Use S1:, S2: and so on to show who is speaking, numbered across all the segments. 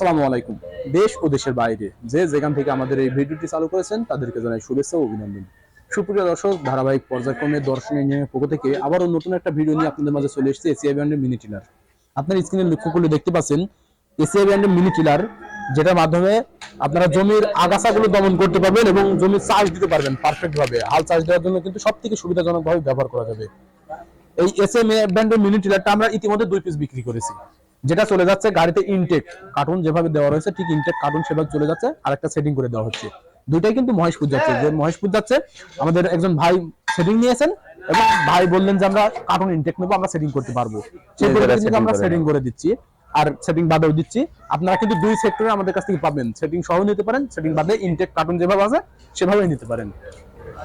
S1: আসসালামু আলাইকুম। দেশ ও দেশের বাইরে যে যেখান থেকে আমাদের এই ভিডিওটি চালু করেছেন, তাদেরকে জানাই শুভেচ্ছা ও অভিনন্দন। সুপ্রিয় দর্শক, ধারাবাহিক পর্যায়ক্রমে দর্শনীয় নিয়মের পক্ষ থেকে আবারও নতুন একটা ভিডিও নিয়ে আপনাদের মাঝে চলে এসেছে এসিআই ব্র্যান্ডের মিনি টিলার আপনার স্ক্রিনে লক্ষ্য করলে দেখতে পাচ্ছেন এসিআই ব্র্যান্ডের মিনি টিলার যেটার মাধ্যমে আপনারা জমির আগাছাগুলো দমন করতে পারবেন এবং জমির চাষ দিতে পারবেন পারফেক্ট ভাবে। হাল চাষ দেওয়ার জন্য কিন্তু সব থেকে সুবিধাজনক ভাবে ব্যবহার করা যাবে। এই এস এম ব্র্যান্ডের মিনি টিলারটা আমরা ইতিমধ্যে দুই পিস বিক্রি করেছি। যেটা চলে যাচ্ছে গাড়িতে ইনটেক কার্টুন যেভাবে দেওয়া রয়েছে ঠিক ইনটেক কার্টুন সেভাবে চলে যাচ্ছে আর একটা সেটিং করে দেওয়া হচ্ছে। দুইটাই কিন্তু মহেশপুর যাচ্ছে। যে মহেশপুর যাচ্ছে আমাদের একজন ভাই সেটিং নিয়েছেন এবং ভাই বললেন যে আমরা কার্টুন ইনটেক নেব আমরা সেটিং করতে পারব। সেই আমরা সেটিং করে দিচ্ছি আর সেটিং বাদেও দিচ্ছি। আপনারা কিন্তু দুই সেক্টরে আমাদের কাছ থেকে পাবেন। সেটিং সহ নিতে পারেন সেটিং বাদে ইনটেক কার্টুন যেভাবে আছে সেভাবেই নিতে পারেন।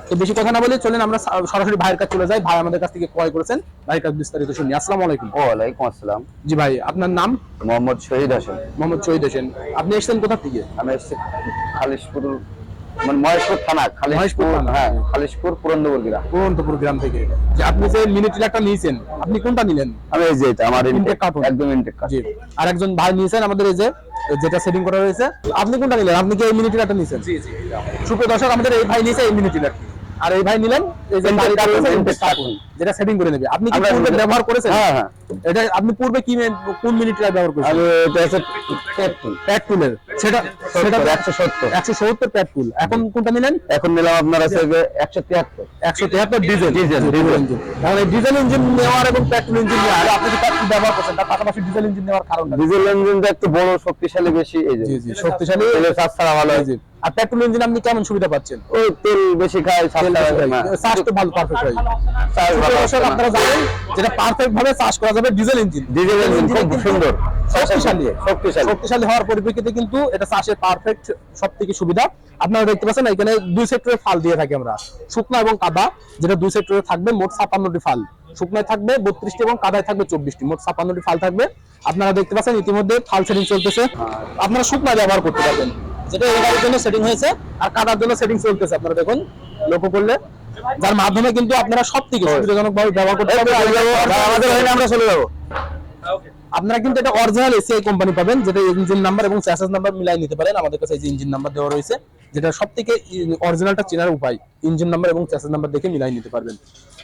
S1: তো বেশি কথা না বলে চলেন আমরা সরাসরি ভাইয়ের কাছে চলে যাই। ভাই আমাদের কাছ থেকে ক্রয় করেছেন। ভাইয়ের কাছে বিস্তারিত শুনি। আসসালামু আলাইকুম।
S2: ওয়ালাইকুম আসসালাম।
S1: জি ভাই আপনার নাম?
S2: মোহাম্মদ শহীদ হাসান।
S1: মোহাম্মদ শহীদ হোসেন। আপনি এসেছেন কোথা থেকে?
S2: আমি এসেছি খালিশপুর মানে মহেশপুর থানা খালিশপুর হ্যাঁ খালিশপুর পুরন্দপুর গ্রাম।
S1: পুরন্তপুর গ্রাম থেকে। যে আপনি যে মিনি টিলারটা নিয়েছেন আপনি কোনটা নিলেন?
S2: আমি এই যে এটা আমার ইনটেক
S1: cartoon।
S2: একদম ইনটেক
S1: জি। আর একজন ভাই নিয়েছেন আমাদের এই যে যেটা সেটিং করা রয়েছে আপনি কোনটা নিলেন? আপনি কি এই মিনিটিলারটা নিয়েছেন? জি জি সুপ্রিয় দর্শক আমাদের এই ভাই নিয়েছে এই মিনি টিলারটি আর এই ভাই নিলেন এই যে যেটা সেটিং করে নেবে। আপনি কি পূর্বে ব্যবহার করেছেন?
S2: হ্যাঁ। হ্যাঁ
S1: এটা আপনি পূর্বে কি কোন ব্যবহার করেছেন?
S2: আমি এটা পেট্রোল
S1: প্যাড সেটা সেটা
S2: একশো সত্তর।
S1: একশো সত্তর এখন কোনটা নিলেন?
S2: এখন নিলাম আপনার আছে যে একশো তিয়াত্তর।
S1: একশো তিয়াত্তর ডিজেল
S2: ডিজেল,
S1: ডিজেল। ইঞ্জিন তাহলে ডিজেল ইঞ্জিন নেওয়ার এবং পেট্রোল ইঞ্জিন নেওয়ার আপনি কি পেট্রোল ব্যবহার করছেন তার পাশাপাশি ডিজেল ইঞ্জিন নেওয়ার কারণ
S2: ডিজেল ইঞ্জিনটা একটু বড় শক্তিশালী বেশি এই যে।
S1: শক্তিশালী।
S2: চাষ ছাড়া ভালো
S1: জি। আর পেট্রোল ইঞ্জিন আপনি কেমন সুবিধা পাচ্ছেন?
S2: ওই তেল বেশি খায়।
S1: চাষ তো ভালো পারফেক্ট হয়। আপনারা জানেন যেটা পারফেক্ট ভাবে চাষ করা যাবে ডিজেল ইঞ্জিন
S2: ডিজেল ইঞ্জিন খুব সুন্দর।
S1: শক্তিশালী।
S2: শক্তিশালী।
S1: শক্তিশালী হওয়ার পরিপ্রেক্ষিতে কিন্তু এটা চাষের পারফেক্ট সব থেকে সুবিধা। আপনারা দেখতে পাচ্ছেন এখানে দুই সেক্টরে ফাল দিয়ে থাকি আমরা। শুকনো এবং কাদা যেটা দুই সেক্টরে থাকবে মোট ছাপান্নটি ফাল। শুকনায় থাকবে বত্রিশটি এবং কাদায় থাকবে চব্বিশটি। মোট ছাপান্নটি ফাল থাকবে। আপনারা দেখতে পাচ্ছেন ইতিমধ্যে ফাল সেটিং চলতেছে। আপনারা শুকনায় ব্যবহার করতে পারবেন। যেটা এই গাড়ির জন্য সেটিং হয়েছে আর কাদার জন্য সেটিং চলতেছে আপনারা দেখুন লক্ষ্য করলে। যার মাধ্যমে কিন্তু আপনারা সব থেকে সুবিধাজনক ভাবে ব্যবহার করতে পারবেন।
S2: আমাদের আমরা চলে যাব।
S1: আপনারা কিন্তু এটা অরিজিনাল এসিআই কোম্পানি পাবেন, যেটা ইঞ্জিন নাম্বার এবং চ্যাসেস নাম্বার মিলাই নিতে পারেন। আমাদের কাছে এই যে ইঞ্জিন নাম্বার দেওয়া রয়েছে, যেটা সব থেকে অরিজিনালটা চেনার উপায়। ইঞ্জিন নাম্বার এবং চ্যাসেস নাম্বার দেখে মিলাই নিতে পারবেন।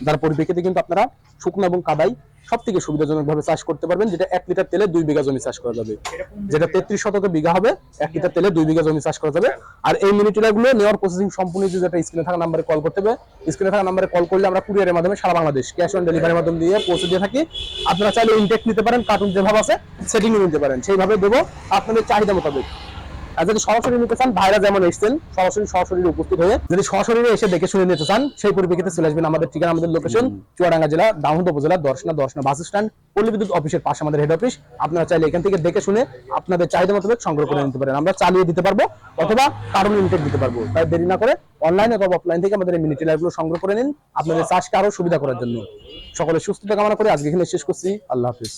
S1: যার পরিপ্রেক্ষিতে কিন্তু আপনারা শুকনো এবং কাদাই সব থেকে সুবিধাজনক ভাবে চাষ করতে পারবেন, যেটা এক লিটার তেলে দুই বিঘা জমি চাষ করা যাবে। যেটা তেত্রিশ শতকে বিঘা হবে, এক লিটার তেলে দুই বিঘা জমি চাষ করা যাবে। আর এই মিনি গুলো নেওয়ার প্রসেসিং সম্পূর্ণ যদি একটা স্ক্রিনে থাকা নাম্বারে কল করতে হবে। স্ক্রিনে থাকা নাম্বারে কল করলে আমরা কুরিয়ারের মাধ্যমে সারা বাংলাদেশ ক্যাশ অন ডেলিভারির মাধ্যমে দিয়ে পৌঁছে দিয়ে থাকি। আপনারা চাইলে ইনটেক নিতে পারেন কার্টুন যেভাবে আছে সেটিং নিতে পারেন। সেইভাবে দেবো আপনাদের চাহিদা মোতাবেক। আর যদি সরাসরি নিতে চান ভাইরা যেমন এসেছেন সরাসরি সরাসরি উপস্থিত হয়ে যদি সরাসরি এসে দেখে শুনে নিতে চান সেই পরিপ্রেক্ষিতে চলে আসবেন আমাদের ঠিকানা আমাদের লোকেশন চুয়াডাঙ্গা জেলা দামোদ উপজেলা দর্শনা দর্শনা বাস স্ট্যান্ড পল্লী বিদ্যুৎ অফিসের পাশে আমাদের হেড অফিস আপনারা চাইলে এখান থেকে দেখে শুনে আপনাদের চাহিদা মোতাবেক সংগ্রহ করে নিতে পারেন। আমরা চালিয়ে দিতে পারব অথবা কারণ ইনটেক দিতে পারব। তাই দেরি না করে অনলাইন অথবা অফলাইন থেকে আমাদের এই মিনি গুলো সংগ্রহ করে নিন। আপনাদের চাষকে আরও সুবিধা করার জন্য। সকলে সুস্থতা কামনা করে আজকে এখানে শেষ করছি। আল্লাহ হাফিজ।